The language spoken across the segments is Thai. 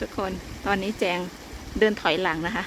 ทุกคนตอนนี้แจงเดินถอยหลังนะคะ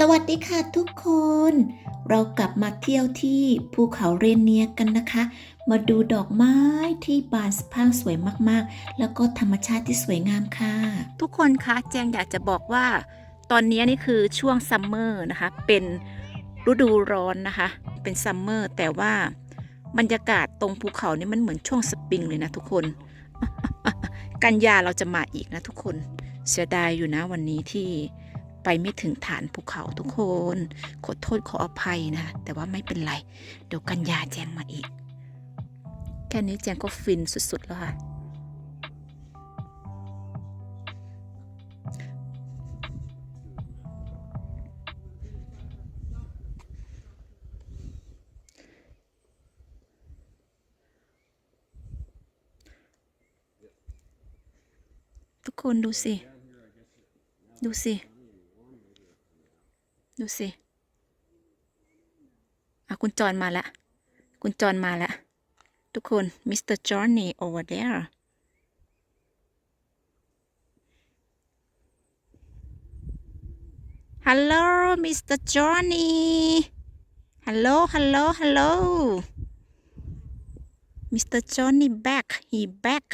สวัสดีค่ะทุกคน เรากลับมาเที่ยวที่ภูเขาเรนเนียกันนะคะ มาดูดอกไม้ที่บานสะพรั่งสวยมากๆ แล้วก็ธรรมชาติที่สวยงามค่ะ ทุกคนคะแจงอยากจะบอกว่า ตอนนี้นี่คือช่วงซัมเมอร์นะคะ เป็นฤดูร้อนนะคะ เป็นซัมเมอร์แต่ว่าบรรยากาศตรงภูเขานี่มันเหมือนช่วงสปริงเลยนะทุกคน กันยาเราจะมาอีกนะทุกคนเสียดายอยู่นะวันนี้ที่ ไปไม่ถึงฐานภูเขาทุกคน ขอโทษขออภัยนะ แต่ว่าไม่เป็นไร เดี๋ยวกันยาแจงมาอีก แค่นี้แจงก็ฟินสุดๆแล้วค่ะ ทุกคนดูสิ ดูสิ ดูสิอะคุณจอนมาล้วคุณจอนมาล้วทุกคนมิสเตอร์จอห์นนี่ over there Hello Mr. Johnny Hello Hello Hello Mr. Johnny back he back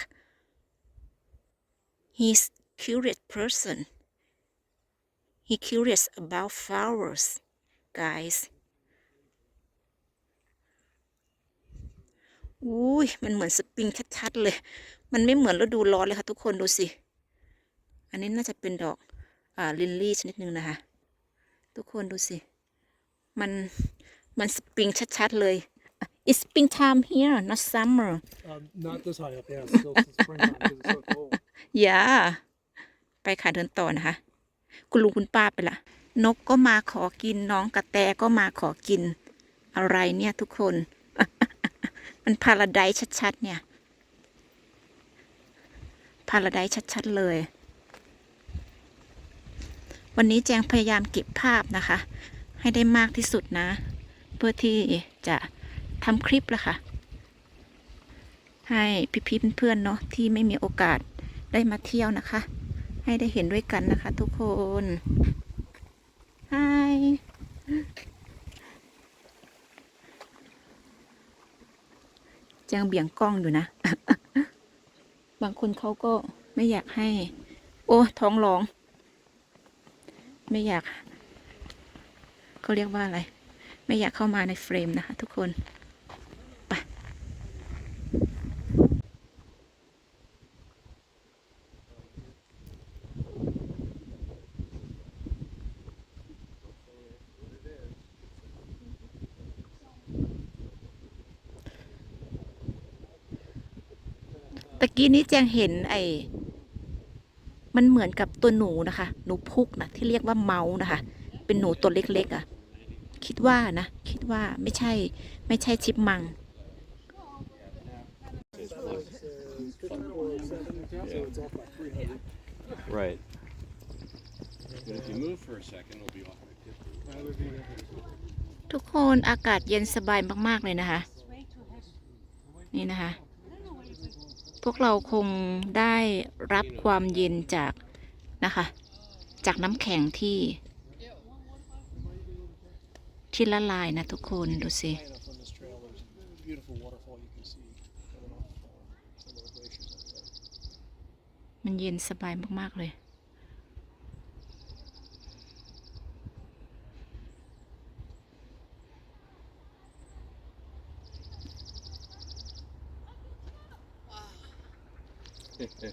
he's curious person he curious about flowers guys อุ้ยมันเหมือนสปริงชัดๆเลย มันไม่เหมือนฤดูร้อนเลยค่ะทุกคนดูสิ อันนี้น่าจะเป็นดอกอ่าลิลลี่ชนิดหนึ่งนะคะ ทุกคนดูสิ มัน มันสปริงชัดๆเลย It's spring time here not summer Um, not this high up, yeah. It's still it's springtime because it's so cold. อย่าไปค่ะเดินต่อนะคะ คุณลุงคุณป้าไปละนกก็มาขอกินน้องกระแตก็มาขอกิน อะไรเนี่ยทุกคน มันพาราไดซ์ชัดๆ เนี่ยพาราไดซ์ชัดๆเลย วันนี้แจงพยายามเก็บภาพนะคะ ให้ได้มากที่สุดนะ เพื่อที่จะทำคลิปละค่ะ ให้พี่ๆเพื่อนๆเนาะที่ไม่มีโอกาสได้มาเที่ยวนะคะ ให้ได้เห็นด้วยกันนะคะ ทุกคนฮายจังเบี่ยงกล้องอยู่นะ บางคนเขาก็ไม่อยากให้ โอ้ ท้องร้อง ไม่อยากเขาเรียกว่าอะไร ไม่อยากเข้ามาในเฟรมนะคะทุกคน ตะกี้นี้แจงเห็นไอ้มันเหมือนกับตัวหนูนะคะ หนูพุกนะที่เรียกว่าเมาส์นะคะ เป็นหนูตัวเล็กๆอะ่ะ คิดว่านะ คิดว่าไม่ใช่ ไม่ใช่ชิปมัง Right. But if you move for a second, it'll be off. ทุกคนอากาศเย็นสบายมาก ๆ เลยนะคะ นี่นะคะ พวกเราคงได้รับความเย็นจากนะคะ จากน้ำแข็งที่ ที่ละลายนะทุกคนดูสิมันเย็นสบายมาก ๆ เลย How'd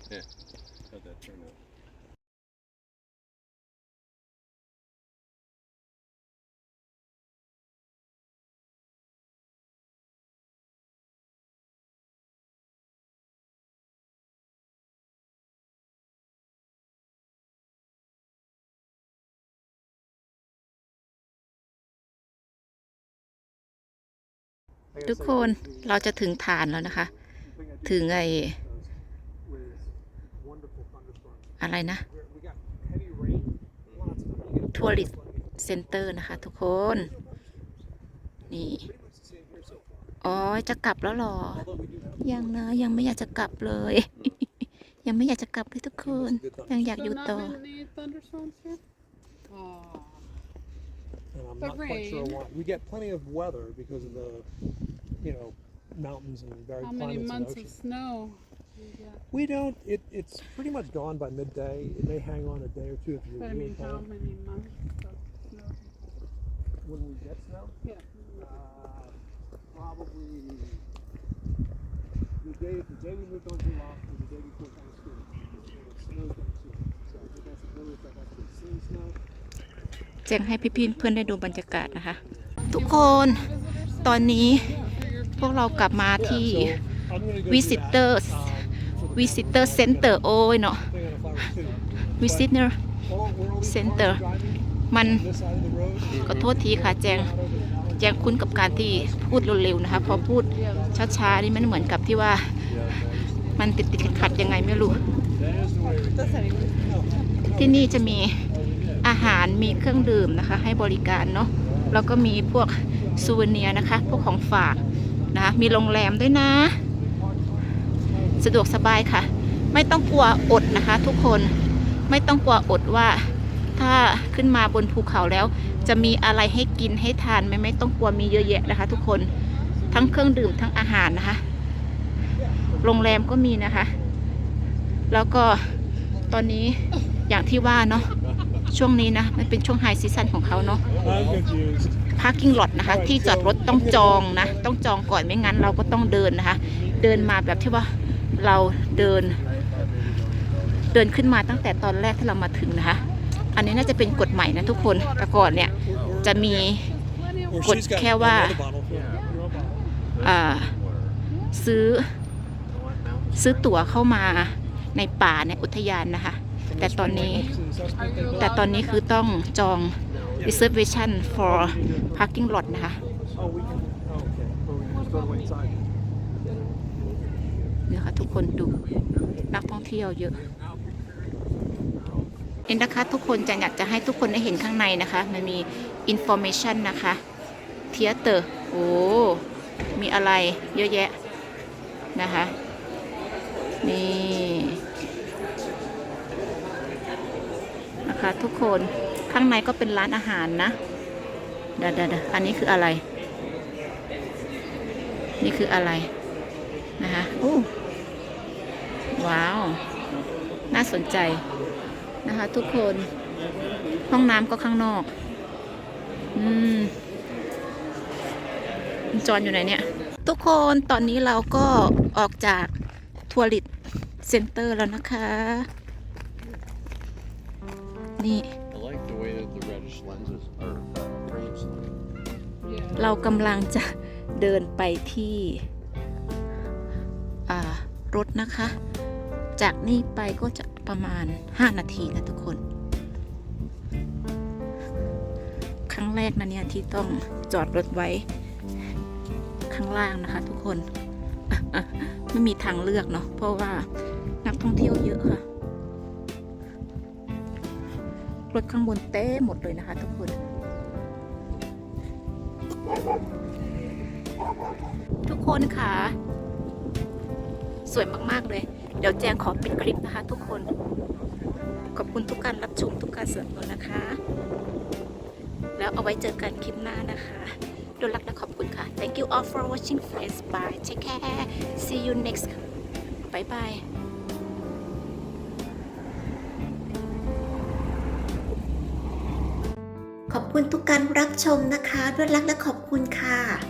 that turn out? ทุกคนเราจะถึงฐานแล้วนะคะ ถึงไอ With wonderful thunderstorms. อะไรนะ We're- We got heavy rain, lots of them. You get ทัวริสเซ็นเตอร์นะคะทุกคน นี่ pretty much the same here so far. อ๋อจะกลับแล้วเหรอ Although we do have ยังนะยังไม่อยากจะกลับเลย ยังไม่อยากจะกลับเลยทุกคน ยังอยากอยู่ So ต่อ not many thunderstorms here? Aw. and I'm The not quite sure rain. why. We get plenty of weather because of the, you know, mountains and varied How many climates and months of oceans. snow? Do you get? We don't. It, it's pretty much gone by midday. It may hang on a day or two if you're But I really mean, how cold. many months of snow? When we get snow, Yeah. uh, probably the day the day we moved on to Loft was the day before Thanksgiving. It snowed then too. So I think that's the earliest I've actually seen snow. แจ้งให้พี่ๆเพื่อนได้ดูบรรยากาศนะคะ ทุกคนตอนนี้พวกเรากลับมาที่ I'm gonna go do Visitors that, um, Visitor Center โอ้ยเนาะ Visitor Center มันขอโทษทีค่ะแจงแจงคุ้นกับการที่พูดเร็วๆนะคะ พอพูดช้าๆนี่มันเหมือนกับที่ว่ามันติดติดๆขัดยังไงไม่รู้ ที่นี่จะมีอาหารมีเครื่องดื่มนะคะ ให้บริการเนาะแล้วก็มีพวกซูเวเนียนะคะ พวกของฝากนะคะมีโรงแรมด้วยนะ สะดวกสบายค่ะ ไม่ต้องกลัวอดนะคะ ทุกคนไม่ต้องกลัวอดว่า ถ้าขึ้นมาบนภูเขาแล้ว จะมีอะไรให้กินให้ทานไหม่ไม่ต้องกลัวมีเยอะแยะนะคะ ทุกคนทั้งเครื่องดื่มทั้งอาหารนะคะ โรงแรมก็มีนะคะ แล้วก็ตอนนี้อย่างที่ว่าเนาะช่วงนี้นะมันเป็นช่วงไฮซีซันของเขาเนาะพาร์กิ้งลอตนะคะ ที่จอดรถต้องจองนะ ต้องจองก่อนไม่งั้นเราก็ต้องเดินนะคะ เดินมาแบบที่ว่า เราเดิน เดินขึ้นมาตั้งแต่ตอนแรกที่เรามาถึงนะคะ อันนี้น่าจะเป็นกฎใหม่นะทุกคนแต่ก่อนเนี่ยจะมี Or Gột she's got keo à. another bottle. Yeah, your own bottle. อ่าซื้อซื้อตั๋วเข้ามาในป่าในอุทยานนะคะ แต่ตอนนี้แต่ตอนนี้คือต้องจอง reservation for parking lot นะคะ เนี่ยค่ะทุกคนดูนักท่องเที่ยวเยอะเอ็นนะคะทุกคนจะอยากจะให้ทุกคนได้เห็นข้างในนะคะ มันมี information นะคะเทียเตอร์โอ้มีอะไรเยอะแยะนะคะนี่นะคะทุกคนข้างในก็เป็นร้านอาหารนะเดยวเดยวเดี๋ยวอันนี้คืออะไร นี่คืออะไรนะคะโอ้ ว้าว น่าสนใจนะคะ ทุกคน ห้องน้ำก็ข้างนอก อืมจอนอยู่ไหนเนี่ย ทุกคนตอนนี้เราก็ออกจากทัวริสเซ็นเตอร์แล้วนะคะ นี่ เรากำลังจะเดินไปที่รถนะคะ จากนี่ไปก็จะประมาณ 5 นาทีนะทุกคน ครั้งแรกนะเนี่ยที่ต้องจอดรถไว้ ข้างล่างนะคะ ทุกคน ไม่มีทางเลือกเนาะเพราะว่านักท่องเที่ยวเยอะค่ะ รถข้างบนเต้หมดเลยนะคะ ทุกคน ทุกคนค่ะ สวยมาก ๆ เลย เดี๋ยวแจงขอปิดคลิปนะคะทุกคน ขอบคุณทุกการรับชมทุกการสนับสนุนนะคะ แล้วเอาไว้เจอกันคลิปหน้านะคะด้วยรักและขอบคุณค่ะ thank you all for watching friends bye take care see you next bye bye ขอบคุณทุกการรับชมนะคะ ด้วยรักและขอบคุณค่ะ